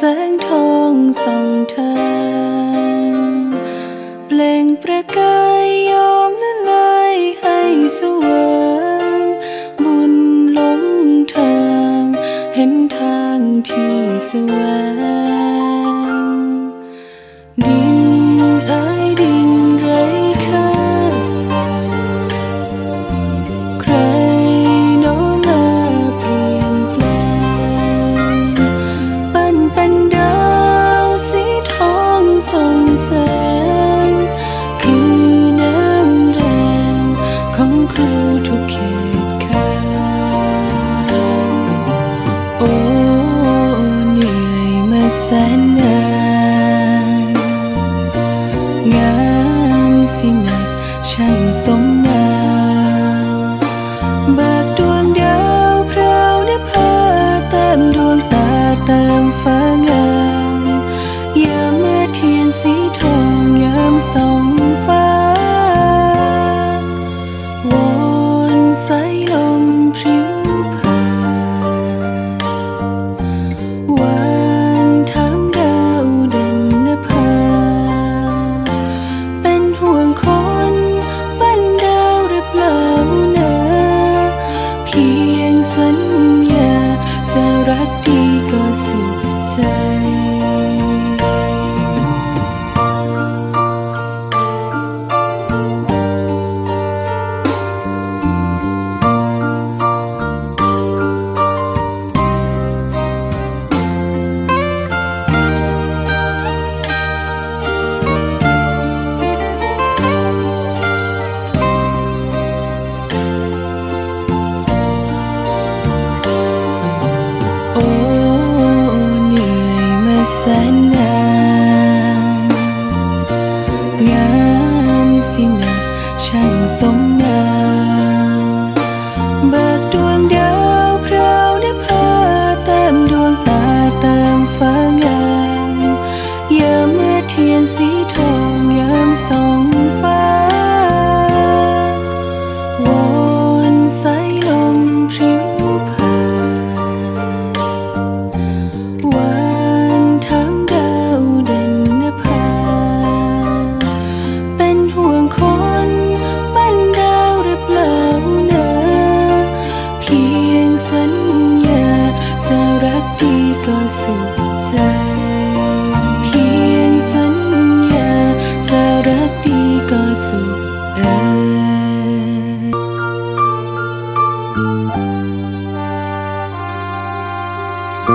សែងថងសងថាភ្លេងព្រះកា somos. งานสินะช่างสมนา เท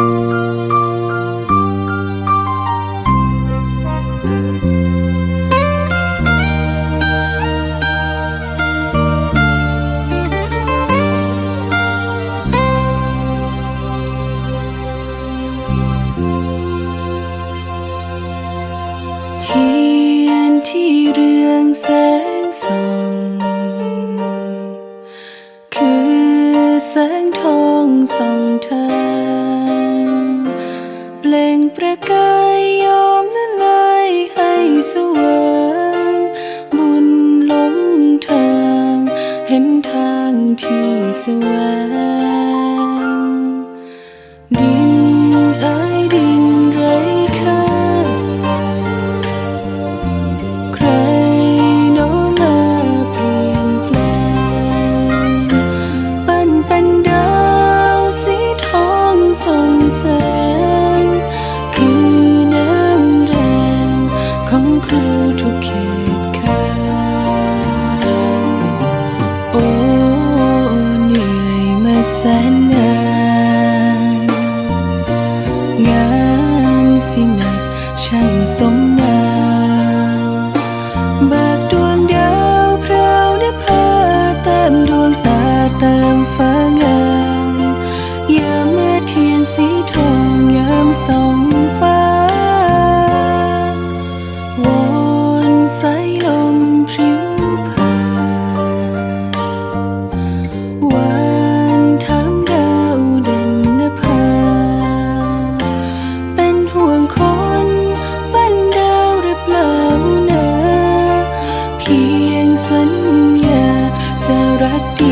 ียนที่เรืองแสง ประกายยอมนั้นลายให้สว่างบุญหลงทาง เห็นทางที่สว่าง You.